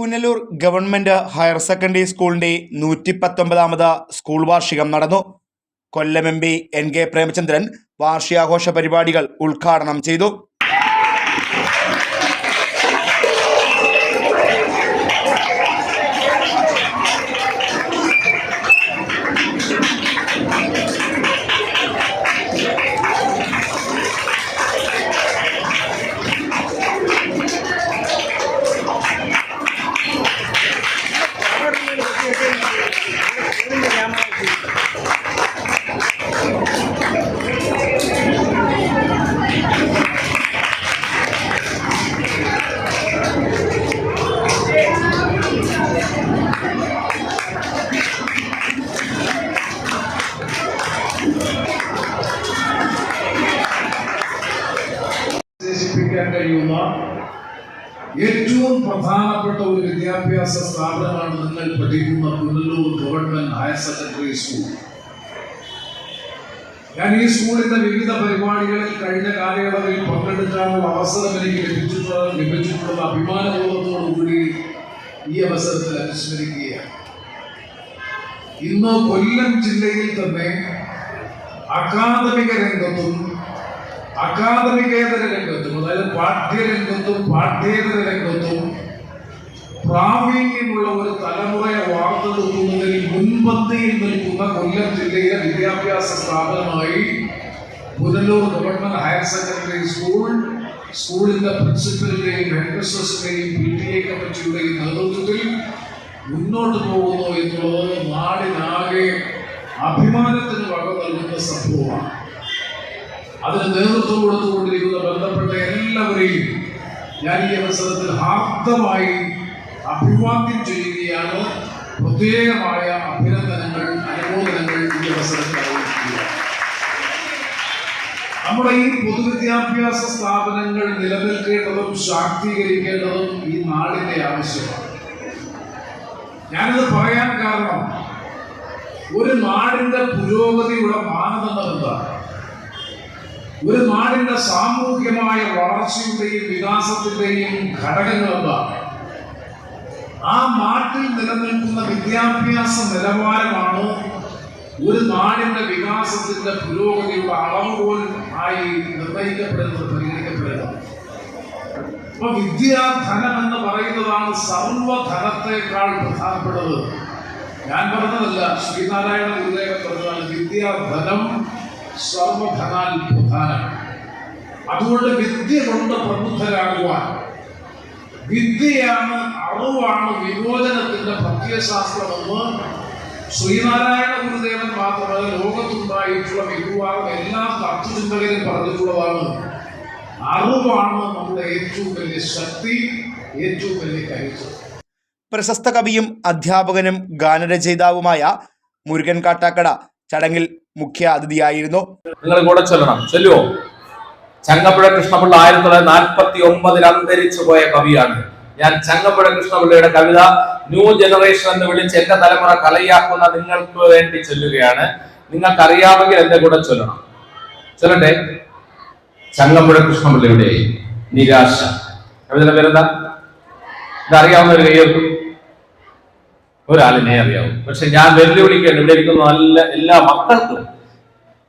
Punalur government higher secondary സ്കൂളിന്റെ നൂറ്റി പത്തൊമ്പതാമത് school വാർഷികം നടന്നു. Kollam M P N K Premachandran വാർഷികാഘോഷ പരിപാടികൾ ഉദ്ഘാടനം ചെയ്തു. വിശേഷിപ്പിക്കാൻ കഴിയുന്ന ഏറ്റവും പ്രധാനപ്പെട്ട ഒരു വിദ്യാഭ്യാസ സ്ഥാപനമാണ് നിങ്ങൾ പഠിക്കുന്ന Punalur government higher secondary school. ഞാൻ ഈ സ്കൂളിന്റെ വിവിധ പരിപാടികളിൽ കഴിഞ്ഞ കാലയളവിൽ പങ്കെടുക്കാനുള്ള അവസരം എനിക്ക് ലഭിച്ചിട്ടുള്ള ലഭിച്ചിട്ടുള്ള അഭിമാനബോധത്തോടുകൂടി ഈ അവസരത്തിൽ അനുസ്മരിക്കുകയാണ്. ഇന്ന് കൊല്ലം ജില്ലയിൽ തന്നെ അക്കാദമിക രംഗത്തും അക്കാദമികേതര രംഗത്തും അതായത് പാഠ്യരംഗത്തും പാഠ്യേതര രംഗത്തും പ്രാവീണ്യമുള്ള ഒരു തലമുറയെ വാർത്തെടുക്കുന്നതിൽ മുൻപന്തിയിൽ നിൽക്കുന്ന കൊല്ലം ജില്ലയിലെ വിദ്യാഭ്യാസ സ്ഥാപനമായി Punalur government higher secondary school സ്കൂളിന്റെ പ്രിൻസിപ്പലിന്റെയും ഹെഡ്മിസ്ട്രസിന്റെയും പി ടി എ കമ്മിറ്റിയുടെയും നേതൃത്വത്തിൽ മുന്നോട്ട് പോകുന്നു എന്നുള്ളത് നാടിനാകെ അഭിമാനത്തിന് വക നൽകുന്ന സംഭവമാണ്. അതിന് നേതൃത്വം കൊടുത്തുകൊണ്ടിരിക്കുന്ന ബന്ധപ്പെട്ട എല്ലാവരെയും ഞാൻ ഈ അവസരത്തിൽ ഹാർദമായി അഭിവാദ്യം ചെയ്യുകയാണ്. പ്രത്യേകമായ അഭിനന്ദനങ്ങൾ അനുമോദനങ്ങൾ ഈ അവസരത്തിൽ നമ്മുടെ ഈ പൊതുവിദ്യാഭ്യാസ സ്ഥാപനങ്ങൾ നിലനിൽക്കേണ്ടതും ശാക്തീകരിക്കേണ്ടതും ഈ നാടിന്റെ ആവശ്യമാണ്. ഞാനിത് പറയാൻ കാരണം ഒരു നാടിന്റെ പുരോഗതിയുടെ മാനദണ്ഡം എന്താണ്? ഒരു നാടിന്റെ സാമൂഹ്യമായ വളർച്ചയുടെയും വികാസത്തിന്റെയും ഘടകങ്ങൾ എന്താണ്? ആ നാട്ടിൽ നിലനിൽക്കുന്ന വിദ്യാഭ്യാസ നിലവാരമാണ് ഒരു നാടിന്റെ വികാസത്തിന്റെ പുരോഗതിയുടെ അളവുകോൽ ആയി നിർണയിക്കപ്പെടുന്നത് പരിഗണിക്കപ്പെടുന്നത്? അപ്പൊ വിദ്യാധനം എന്ന് പറയുന്നതാണ് സർവധനത്തെക്കാൾ പ്രധാനപ്പെട്ടത്. ഞാൻ പറഞ്ഞതല്ല ശ്രീനാരായണ ഗുരുദേവൻ പറഞ്ഞതാണ് വിദ്യാധനം സർവധനാൽ പ്രധാനം. അതുകൊണ്ട് വിദ്യ കൊണ്ട് പ്രബുദ്ധരാകുവാൻ. വിദ്യയാണ് അറിവാണ് വിമോചനത്തിന്റെ പ്രത്യയശാസ്ത്രമെന്ന് ശ്രീനാരായണ ഗുരുദേവൻ മാത്രമല്ല ലോകത്തുണ്ടായിട്ടുള്ള മിക്കവാറും എല്ലാ തത്വചിന്തകരും പറഞ്ഞിട്ടുള്ളതാണ്. അറിവാണ് നമ്മുടെ ഏറ്റവും വലിയ ശക്തി ഏറ്റവും വലിയ കരുത്ത്. പ്രശസ്ത കവിയും അധ്യാപകനും ഗാനരചയിതാവുമായ മുരുകൻ കാട്ടാക്കട ചടങ്ങിൽ മുഖ്യ അതിഥിയായിരുന്നു. നിങ്ങൾ കൂടെ ചൊല്ലണം. ചൊല്ലുവോ? ചങ്ങപ്പുഴ കൃഷ്ണപിള്ള ആയിരത്തി തൊള്ളായിരത്തി നാൽപ്പത്തി ഒമ്പതിൽ അന്തരിച്ചു പോയ കവിയാണ്. ഞാൻ ചങ്ങമ്പുഴ കൃഷ്ണപിള്ളയുടെ കവിത ന്യൂ ജനറേഷൻ എന്ന് വിളിച്ച് എന്റെ തലമുറ കളയാക്കുന്ന നിങ്ങൾക്ക് വേണ്ടി ചൊല്ലുകയാണ്. നിങ്ങൾക്ക് അറിയാമെങ്കിൽ എന്റെ കൂടെ ചൊല്ലണം. ചൊല്ലട്ടെ? ചങ്ങമ്പുഴ കൃഷ്ണപിള്ളയുടെ നിരാശ. കവിതയുടെ പേരെന്താ? ഇതറിയാവുന്ന ഒരു കയ്യൊക്കും ഒരാളിനെ അറിയാവും. പക്ഷെ ഞാൻ വെല്ലുവിളിക്കുകയാണ്. ഇവിടെ ഇരിക്കുന്ന നല്ല എല്ലാ മക്കൾക്കും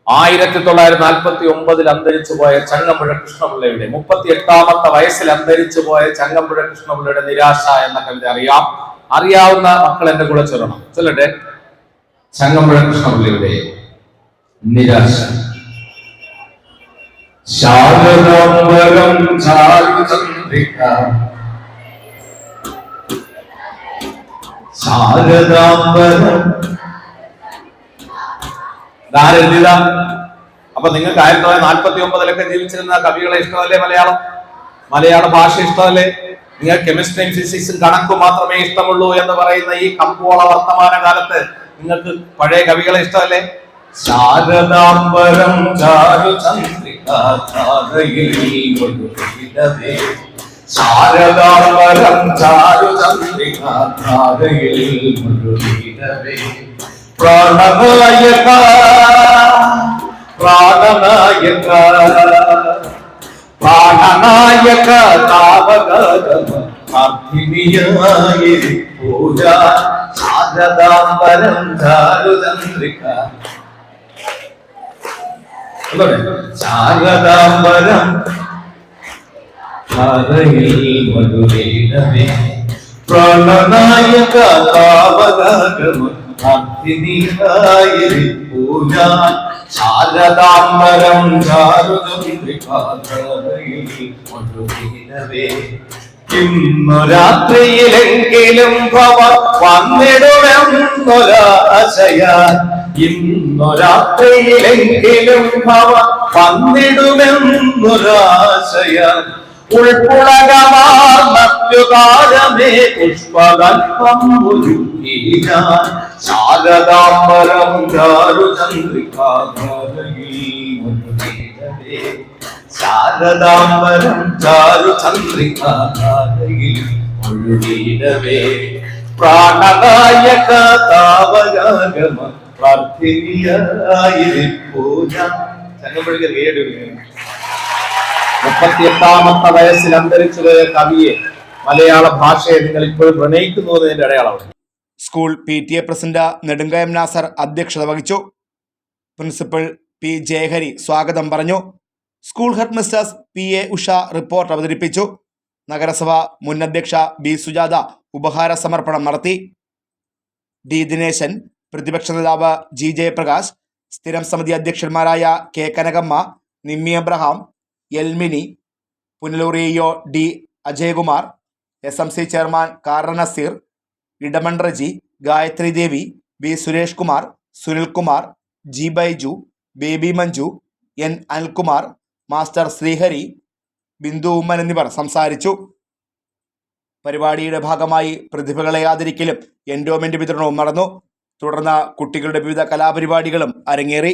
ആയിരത്തി തൊള്ളായിരത്തി നാൽപ്പത്തി ഒമ്പതിൽ അന്തരിച്ചു പോയ ചങ്ങമ്പുഴ കൃഷ്ണപിള്ളയുടെ മുപ്പത്തി എട്ടാമത്തെ വയസ്സിൽ അന്തരിച്ചു പോയ ചങ്ങമ്പുഴ കൃഷ്ണപിള്ളയുടെ നിരാശ എന്ന കവിത അറിയാം. അറിയാവുന്ന മക്കൾ എന്റെ കൂടെ ചൊല്ലണം ചൊല്ലട്ടെ. ചങ്ങമ്പുഴ കൃഷ്ണപിള്ളയുടെ നിരാശ. ശാരദാംബരം ചാരുചന്ദ്രിക ശാരദാംബരം അപ്പൊ നിങ്ങൾക്ക് ആയിരത്തി തൊള്ളായിരത്തി നാൽപ്പത്തി ഒമ്പതിലൊക്കെ ജീവിച്ചിരുന്ന കവികളെ ഇഷ്ടമല്ലേ മലയാളം? മലയാള ഭാഷ ഇഷ്ടമല്ലേ? നിങ്ങൾ കെമിസ്ട്രിയും ഫിസിക്സും കണക്കും മാത്രമേ ഇഷ്ടമുള്ളൂ എന്ന് പറയുന്ന ഈ കമ്പോള വർത്തമാന കാലത്ത് നിങ്ങൾക്ക് പഴയ കവികളെ ഇഷ്ടമല്ലേ? ശാരദാംബരം ചാരുചന്ദ്രിക ധാരയിൽ ചാരുചന്ദ്രിക ധാരയിൽ ഒഴുകിടവേ. പ്രാണനായക പ്രാണനായക പ്രാണനായക താവക പ്രാർത്ഥിനിയായി പൂജ ശാരദാംബരം ചാരുചന്ദ്രിക ശാരദാംബരം ഇന്നു രാത്രിയിലെങ്കിലും ഭവ വന്നിടുമെന്നൊരാശയ ഇന്നു രാത്രിയിലെങ്കിലും ഭവ വന്നിടുമെന്നൊരാശയ ഉൾപ്പുളകമാർന്നത്യുകാരമേ പുഷ്പകൽപ്പം ഒരുക്കി ഞാൻ ശാരദാംബരം ചാരുചന്ദ്രികാധരയിൽ ശാരദാംബരം ചാരുചന്ദ്രികാധരയിൽ ഒഴുകിടവേ പ്രാണനായക താവകാഗമ പ്രാർത്ഥിനിയായിരിപ്പൂ ഞാൻ ചങ്ങമ്പഴിക്ക് കേട്ടു മുപ്പത്തിയെട്ടാമത്തെ വയസ്സിൽ അന്തരിച്ചുപോയ കവിയെ മലയാള ഭാഷയെ നിങ്ങൾ ഇപ്പോഴും പ്രണയിക്കുന്നു എന്നതിന്റെ അടയാളമാണ്. School P T A president Nedumkayam Nasar അധ്യക്ഷത വഹിച്ചു. പ്രിൻസിപ്പൽ പി ജയഹരി സ്വാഗതം പറഞ്ഞു. School headmistress P A Usha report അവതരിപ്പിച്ചു. നഗരസഭ മുൻ അധ്യക്ഷ ബി സുജാത ഉപഹാര സമർപ്പണം നടത്തി. ഡി ദിനേശൻ പ്രതിപക്ഷ നേതാവ് ജി ജയപ്രകാശ് സ്ഥിരം സമിതി അധ്യക്ഷന്മാരായ K Kanakamma Nimmi Abraham Elmini Punalur E D Ajayakumar S M C chairman Kara Naseer Edamon Reji Gayathri Devi B Suresh Kumar Sunilkumar G Baiju Baby Manju N Anilkumar master Sreehari Bindu Oommen എന്നിവർ സംസാരിച്ചു. പരിപാടിയുടെ ഭാഗമായി പ്രതിഭകളെ ആദരിക്കലും endowment വിതരണവും നടന്നു. തുടർന്ന് കുട്ടികളുടെ വിവിധ കലാപരിപാടികളും അരങ്ങേറി.